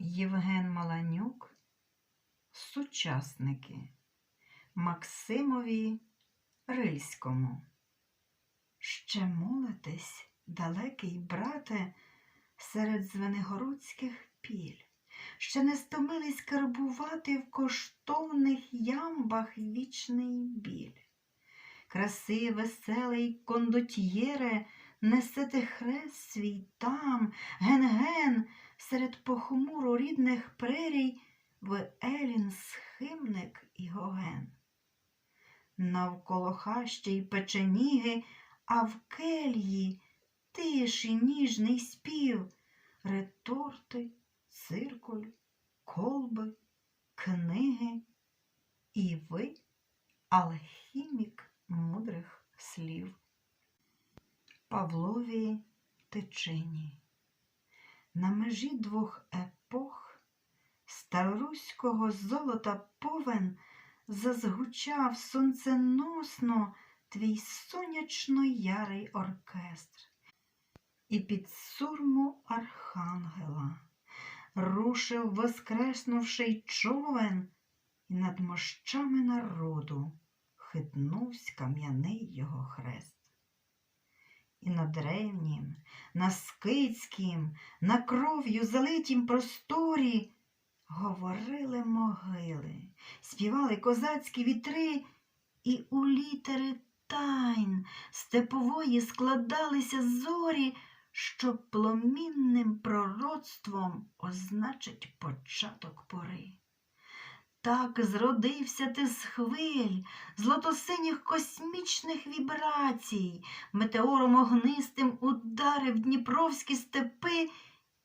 Євген Маланюк, сучасники Максимові Рильському. Ще молитесь, далекий брате, серед звенигородських піль, ще не стомились карбувати в коштовних ямбах вічний біль. Краси веселий кондотьєре, несете хрест свій там, ген-ген, серед похмуро рідних прерій ви Елін схимник і гоген. Навколо хащі й печеніги, а в кельї тиші ніжний спів, реторти, циркуль, колби, книги, і ви алхімік мудрих слів. Павлові Тичині На межі двох епох староруського золота повен зазгучав сонценосно твій сонячно ярий оркестр, і під сурму архангела рушив, воскреснувши й човен, і над мощами народу хитнувсь кам'яний його хрест. І на древнім, на скицькім, на кров'ю залитім просторі говорили могили, співали козацькі вітри, і у літери тайн степової складалися зорі, що пломінним пророцтвом означить початок пори. Так зродився ти з хвиль, злотосиніх космічних вібрацій, метеором огнистим ударив дніпровські степи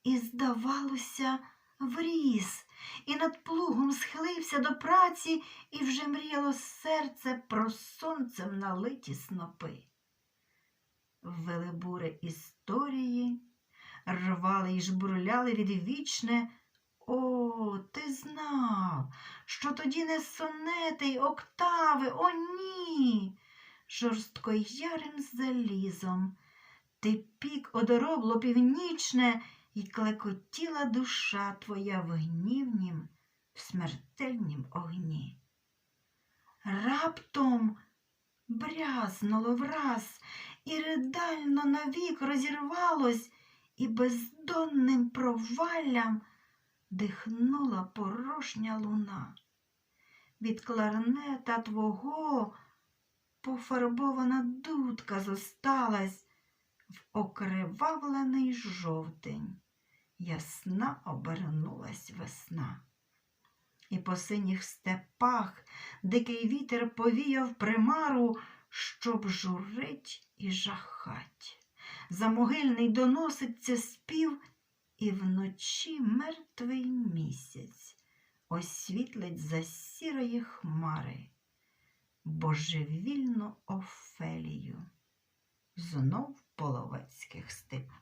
і, здавалося, вріс, і над плугом схилився до праці, і вже мріяло серце про сонцем налиті снопи. Велебури історії рвали й жбурляли відвічне. О, ти знав, що тоді не сонети й октави, о, ні. Жорстко ярим залізом. Ти пік одоробло північне, і клекотіла душа твоя в гнівнім, в смертельнім огні. Раптом брязнуло враз, і ридально навік розірвалось, і бездонним проваллям дихнула порожня луна. Від кларнета твого пофарбована дудка зосталась в окривавлений жовтень. Ясна обернулась весна. І по синіх степах дикий вітер повіяв примару, щоб журить і жахать. За могильний доноситься спів і вночі мертвий місяць освітлить за сірої хмари божевільну Офелію знов половецьких степів.